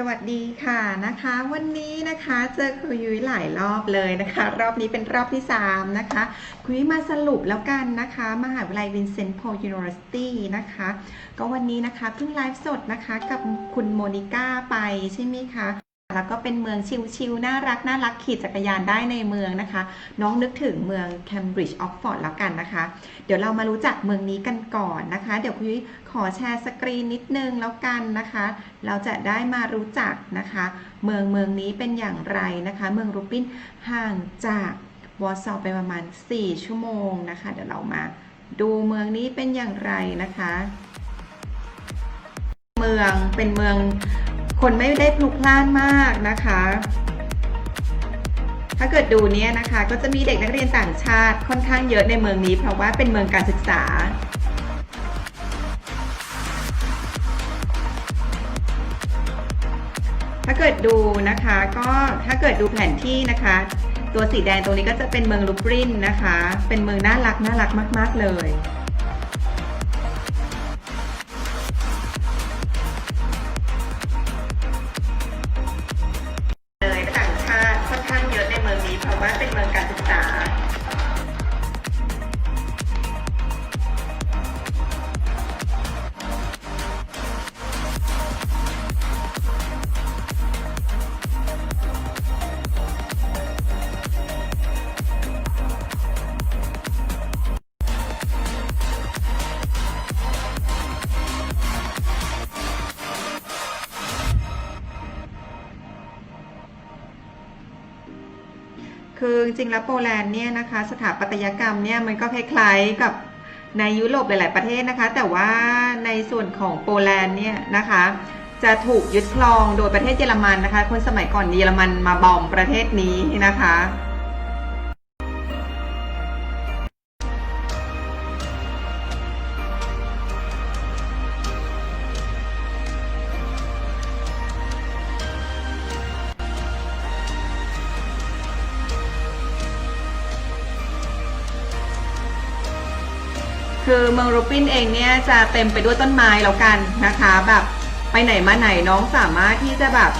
สวัสดีค่ะนะคะ วันนี้นะคะเจอครูยุ้ยหลายรอบเลยนะคะ รอบนี้เป็นรอบที่ 3 นะคะครูยุ้ยมาสรุปแล้วกันนะคะ มหาวิทยาลัยวินเซนต์โพลยูนิเวอร์ซิตี้นะคะ ก็วันนี้นะคะเพิ่งไลฟ์สดนะคะกับคุณโมนิก้าไปใช่ไหมคะ แล้วก็เป็นเมืองชิลๆน่ารักน่ารักขี่จักรยานได้ในเมืองนะคะ น้องนึกถึงเมืองแคมบริดจ์ออกฟอร์ดแล้วกันนะคะ เดี๋ยวเรามารู้จักเมืองนี้กันก่อนนะคะ เดี๋ยวคุณยุ้ยขอแชร์สกรีนนิดนึงแล้วกันนะคะ เราจะได้มารู้จักนะคะ เมืองเมืองนี้เป็นอย่างไรนะคะ เมืองรูปินห่างจากวอร์ซอไปประมาณ 4 ชั่วโมงนะคะ เดี๋ยวเรามาดูเมืองนี้เป็นอย่างไรนะคะ เมืองเป็นเมือง คนไม่ได้พลุกพล่านมากนะคะ ถ้าเกิดดูเนี้ยนะคะ ก็จะมีเด็กนักเรียนต่างชาติค่อนข้างเยอะในเมืองนี้ เพราะว่าเป็นเมืองการศึกษาถ้าเกิดดูนะคะก็ถ้าเกิดดูแผนที่นะคะ ตัวสีแดงตรงนี้ก็จะเป็นเมืองลูบรินนะคะ เป็นเมืองน่ารักน่ารักมาก ๆ เลยเลย มือง คือจริงๆแล้วโปแลนด์เนี่ยนะคะสถาปัตยกรรมเนี่ยมันก็คล้ายๆกับในยุโรปหลาย ๆ ประเทศนะคะ แต่ว่าในส่วนของโปแลนด์เนี่ยนะคะจะถูกยึดครองโดยประเทศเยอรมันนะคะ คนสมัยก่อนเยอรมันมาบอมประเทศนี้นะคะ คือเมืองรูปินเองเนี่ยจะเต็มไปด้วยต้นไม้แล้วกันนะคะ แบบไปไหนมาไหนน้องสามารถที่จะแบบ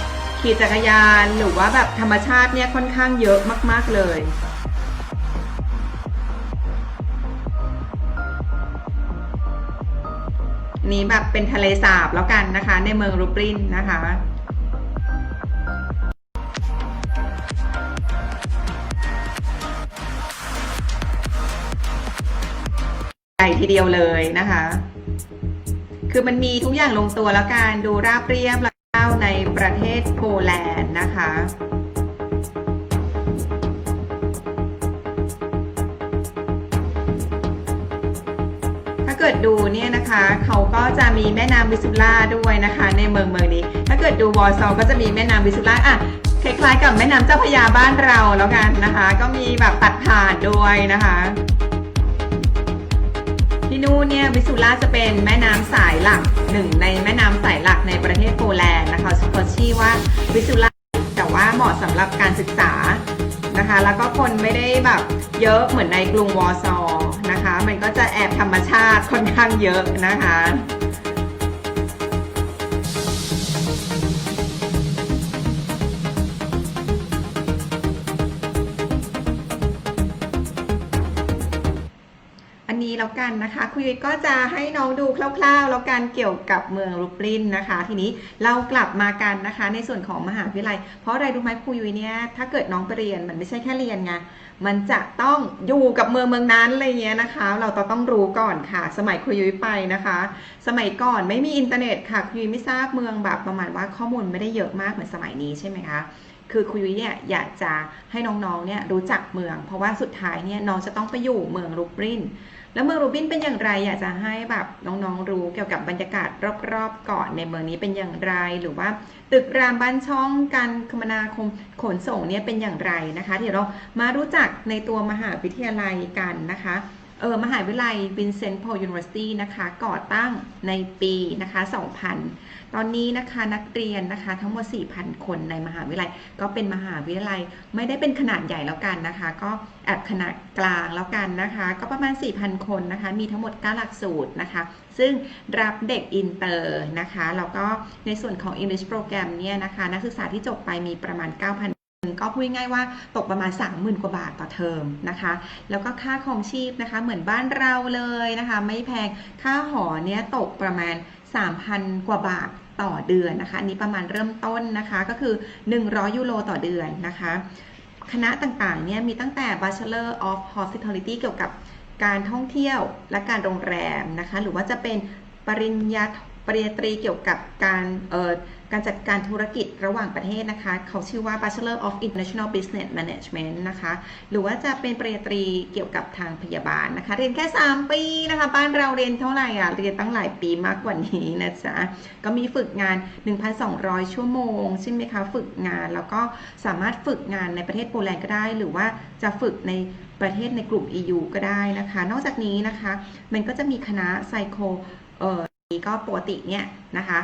ขี่จักรยานหรือว่าแบบธรรมชาติเนี่ยค่อนข้างเยอะมาก ๆเลยนี้แบบเป็นทะเลสาบแล้วกันนะคะ ในเมืองรูปรินนะคะ ใหญ่ทีเดียวเลยนะคะ คือมันมีทุกอย่างลงตัวแล้วการดูราบเรียบแล้วในประเทศโปแลนด์นะคะถ้าเกิดดูเนี่ยนะคะเขาก็จะมีแม่น้ำวิสุล่าด้วยนะคะ ในเมืองเมืองนี้ ถ้าเกิดดูวอร์ซอลก็จะมีแม่น้ำวิสุล่าอะคล้ายๆกับแม่น้ำเจ้าพระยาบ้านเราแล้วกันนะคะ ก็มีแบบตัดผ่านด้วยนะคะ ที่นู่นเนี่ยวิสุล่าจะเป็นแม่น้ำสายหลักหนึ่งในแม่น้ำสายหลักในประเทศโปแลนด์นะคะเขาชื่อว่าวิสุล่าแต่ว่าเหมาะสำหรับการศึกษานะคะ แล้วก็คนไม่ได้แบบเยอะเหมือนในกรุงวอร์ซอนะคะ มันก็จะแอบธรรมชาติค่อนข้างเยอะนะคะ แล้วกันนะคะคุยก็จะให้น้องดูคร่าวๆแล้วกันเกี่ยวกับเมืองรูปลินนะคะ ทีนี้เรากลับมากันนะคะ ในส่วนของมหาวิทยาลัย เพราะอะไรรู้ไหมครูยุ้ยเนี่ยถ้าเกิดน้องไปเรียนมันไม่ใช่แค่เรียนไงมันจะต้องอยู่กับเมืองเมืองนั้นอะไรเงี้ยนะคะ เราต้องรู้ก่อนค่ะ สมัยครูยุ้ยไปนะคะ สมัยก่อนไม่มีอินเทอร์เน็ตค่ะครูยุ้ยไม่ทราบเมืองแบบประมาณว่าข้อมูลไม่ได้เยอะมากเหมือนสมัยนี้ใช่ไหมคะ คือคุยเนี่ยอยากจะให้น้องๆเนี่ยรู้จักเมือง เพราะว่าสุดท้ายเนี่ยน้องจะต้องไปอยู่เมืองรูปรินแล้วเมืองรูบินเป็นอย่างไรอยากจะให้แบบน้องๆรู้เกี่ยวกับบรรยากาศรอบๆก่อนในเมืองนี้เป็นอย่างไร หรือว่าตึกรามบ้านช่องการคมนาคมขนส่งเนี่ยเป็นอย่างไรนะคะเดี๋ยวเรามารู้จักในตัวมหาวิทยาลัยกันนะคะ เออมหาวิทยาลัยวินเซนต์โพลยูนิเวอร์ซิตี้นะคะ ก่อตั้งในปีนะคะ 2000 ตอนนี้นะคะนักเรียนนะคะทั้งหมด 4,000 คนในมหาวิทยาลัย ก็เป็นมหาวิทยาลัยไม่ได้เป็นขนาดใหญ่แล้วกันนะคะ ก็แอบขนาดกลางแล้วกันนะคะ ก็ประมาณ 4,000 คนนะคะ มีทั้งหมด 9 หลักสูตรนะคะ ซึ่งรับเด็กอินเตอร์นะคะ แล้วก็ในส่วนของ English Program เนี่ยนะคะ นักศึกษาที่จบไปมีประมาณ 9,000 ก็พูดง่ายว่าตกประมาณ 30,000 กว่าบาทต่อเทอมนะคะ แล้วก็ค่าครองชีพนะคะ เหมือนบ้านเราเลยนะคะ ไม่แพงค่าหอเนี่ยตกประมาณ 3,000 กว่าบาทต่อเดือนนะคะ อันนี้ประมาณเริ่มต้นนะคะ ก็คือ 100 ยูโรต่อเดือนนะคะ คณะต่างๆ เนี่ยมีตั้งแต่ Bachelor of Hospitality เกี่ยวกับการท่องเที่ยวและการโรงแรมนะคะ หรือว่าจะเป็นปริญญาปริญญาตรีเกี่ยวกับการเอ่อ การจัดการธุรกิจระหว่างประเทศนะคะ เขาชื่อว่า Bachelor of International Business Management นะคะ หรือว่าจะเป็นปริญญาตรีเกี่ยวกับทางพยาบาลนะคะ เรียนแค่ 3 ปีนะคะ บ้านเราเรียนเท่าไหร่อะ เรียนตั้งหลายปีมากกว่านี้นะจ๊ะ ก็มีฝึกงาน 1,200 ชั่วโมง ใช่ไหมคะ ฝึกงานแล้วก็สามารถฝึกงานในประเทศโปแลนด์ก็ได้ หรือว่าจะฝึกในประเทศในกลุ่ม EU ก็ได้นะคะ นอกจากนี้นะคะ มันก็จะมีคณะไซโคเอ่อ ก็ปกติเนี่ยนะคะ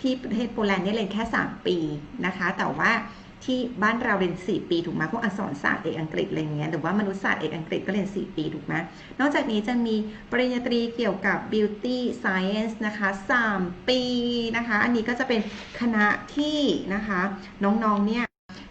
ที่ประเทศโปแลนด์เนี่ยเรียนแค่ 3 ปีนะคะ แต่ว่าที่บ้านเราเรียน 4 ปีถูกไหมพวกอักษรศาสตร์เอกอังกฤษอะไรเงี้ยหรือว่ามนุษยศาสตร์เอกอังกฤษก็เรียน 4 ปีถูกไหมนอกจากนี้จะมีปริญญาตรีเกี่ยวกับ beauty science นะคะ 3 ปีนะคะ อันนี้ก็จะเป็นคณะที่นะคะน้องๆเนี่ย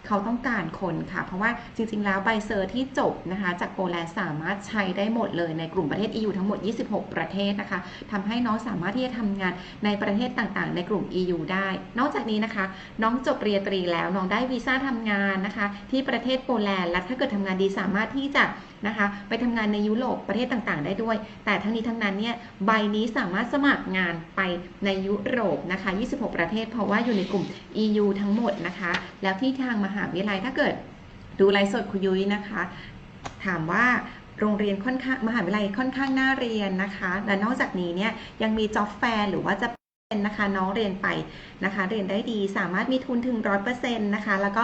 เขาต้องการคนค่ะ เพราะว่าจริง ๆ แล้วใบเซอร์ที่จบนะคะจากโปแลนด์สามารถใช้ได้หมดเลยในกลุ่มประเทศ EU ทั้งหมด 26 ประเทศนะคะทำให้น้องสามารถที่จะทำงานในประเทศต่างๆ ในกลุ่ม EU ได้ นอกจากนี้นะคะ น้องจบปริญญาตรีแล้วน้องได้วีซ่าทำงานนะคะ ที่ประเทศโปแลนด์และถ้าเกิดทำงานดีสามารถที่จะ นะคะ ไปทำงานในยุโรปประเทศต่างๆ ได้ด้วย แต่ทั้งนี้ทั้งนั้นเนี่ยใบนี้สามารถสมัครงานไปในยุโรปนะคะ 26 ประเทศ เพราะว่าอยู่ในกลุ่ม EU ทั้งหมดนะคะ แล้วที่ทางมหาวิทยาลัยถ้าเกิดดูไลฟ์สดคุยยุ้ยนะคะ ถามว่าโรงเรียนค่อนข้างมหาวิทยาลัยค่อนข้างน่าเรียนนะคะ และนอกจากนี้เนี่ยยังมีจ็อบแฟร์หรือว่าจะเป็นนะคะน้องเรียนไปนะคะ เรียนได้ดีสามารถมีทุนถึง 100%นะคะ แล้วก็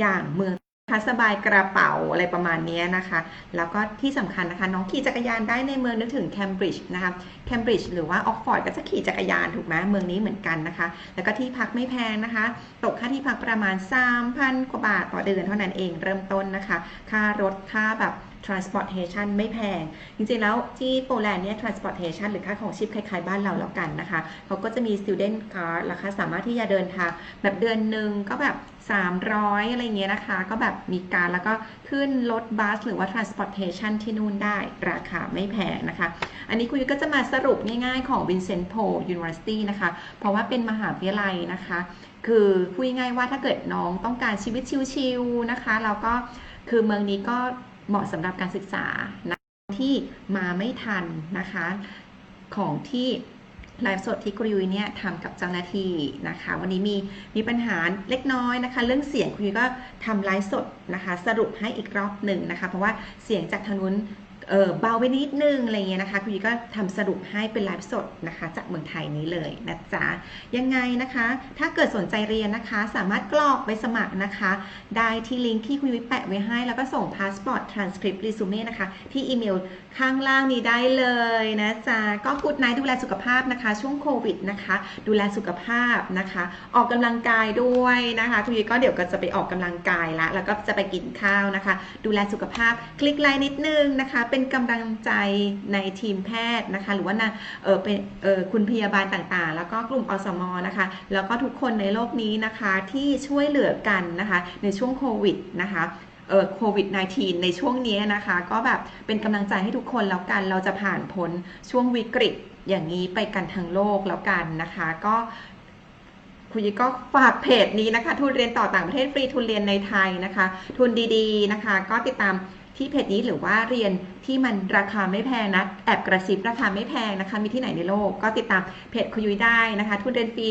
อย่างเมือง พัสบายกระเป๋าอะไรประมาณนี้นะคะ แล้วก็ที่สำคัญนะคะ น้องขี่จักรยานได้ในเมืองนึกถึงแคมบริดจ์นะคะแคมบริดจ์หรือว่าออกฟอร์ดก็จะขี่จักรยานถูกไหมเมืองนี้เหมือนกันนะคะ แล้วก็ที่พักไม่แพงนะคะ ตกค่าที่พักประมาณ 3,000กว่าบาทต่อเดือนเท่านั้นเองเริ่มต้นนะคะ ค่ารถค่าแบบ transportation ไม่แพง จริงๆแล้วที่โปแลนด์เนี่ย transportation หรือค่าของชีพคล้ายๆ บ้านเราแล้วกันนะคะ เขาก็จะมี student card ราคาสามารถที่จะเดินทางแบบเดือนหนึ่งก็แบบ 300 อะไรเงี้ยนะคะ ก็แบบมีการแล้วก็ขึ้นรถบัสหรือว่า transportation ที่นู่นได้ราคาไม่แพงนะคะ อันนี้คุณยุก็จะมาสรุปง่ายๆของ Vincent p o University นะคะ เพราะว่าเป็นมหาวิทยาลัยนะคะ คือพูดง่ายๆว่าถ้าเกิดน้องต้องการชีวิตชิลๆนะคะ แล้วก็คือเมืองนี้ก็ เหมาะสำหรับการศึกษานะที่มาไม่ทันนะคะ ของที่ไลฟ์สดที่กรยุยเนี่ยทำกับเจ้าหน้าที่นะคะ วันนี้มีมีปัญหาเล็กน้อยนะคะ เรื่องเสียงคุยก็ทำไลฟ์สดนะคะ สรุปให้อีกรอบหนึ่งนะคะ เพราะว่าเสียงจากทางนู้น เออเบาไปนิดนึงอะไรเงี้ยนะคะคุณยุ้ยก็ทำสรุปให้เป็นไลฟ์สดนะคะจากเมืองไทยนี้เลยนะจ๊ะยังไงนะคะ ถ้าเกิดสนใจเรียนนะคะ สามารถกรอกไปสมัครนะคะ ได้ที่ลิงก์ที่คุณยุ้ยแปะไว้ให้ แล้วก็ส่งพาสปอร์ตทรานสคริปต์รีสูเม่นะคะที่อีเมลข้างล่างนี้ได้เลยนะจ๊ะก็กูดไนดูแลสุขภาพนะคะ ช่วงโควิดนะคะ ดูแลสุขภาพนะคะ ออกกำลังกายด้วยนะคะคุณยุ้ยก็เดี๋ยวก็จะไปออกกำลังกายละแล้วก็จะไปกินข้าวนะคะ ดูแลสุขภาพคลิกไลน์นิดนึงนะคะเป็นกำลังใจในทีมแพทย์นะคะ หรือว่านะเออเป็นเออคุณพยาบาลต่างๆ แล้วก็กลุ่มอสมนะคะ แล้วก็ทุกคนในโลกนี้นะคะที่ช่วยเหลือกันนะคะ ในช่วงโควิดนะคะเออโควิด -19 ในช่วงนี้นะคะ ก็แบบเป็นกำลังใจให้ทุกคนแล้วกันเราจะผ่านพ้นช่วงวิกฤตอย่างนี้ไปกันทั้งโลกแล้วกันนะคะ ก็คุณยิก็ฝากเพจนี้นะคะ ทุนเรียนต่อต่างประเทศฟรีทุนเรียนในไทยนะคะ ทุนดีๆนะคะ ก็ติดตาม ที่เพจนี้หรือว่าเรียนที่มันราคาไม่แพงนะแอบกระซิบราคาไม่แพงนะคะ มีที่ไหนในโลก ก็ติดตามเพจคุยยุ้ยได้นะคะ ทุนเรียนฟรี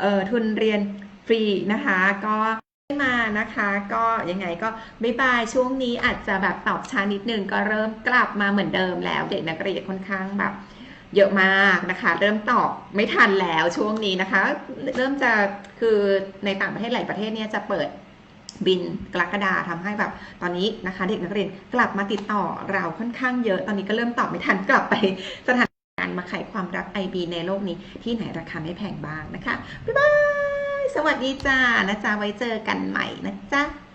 เอ่อทุนเรียนฟรีนะคะ ก็มานะคะ ก็ยังไงก็บ๊ายบายช่วงนี้อาจจะแบบตอบช้านิดนึงก็เริ่มกลับมาเหมือนเดิมแล้ว เด็กนักเรียนค่อนข้างแบบเยอะมากนะคะ เริ่มตอบไม่ทันแล้วช่วงนี้นะคะ เริ่มจะคือในต่างประเทศหลายประเทศเนี่ยจะเปิด บินกรกฎาทำให้แบบตอนนี้นะคะ เด็กนักเรียนกลับมาติดต่อเราค่อนข้างเยอะ ตอนนี้ก็เริ่มตอบไม่ทันกลับไปสถานการณ์มาไขความรัก IB ในโลกนี้ที่ไหนราคาไม่แพงบ้างนะคะบ๊ายบายสวัสดีจ้านะจ๊ะไว้เจอกันใหม่นะจ๊ะ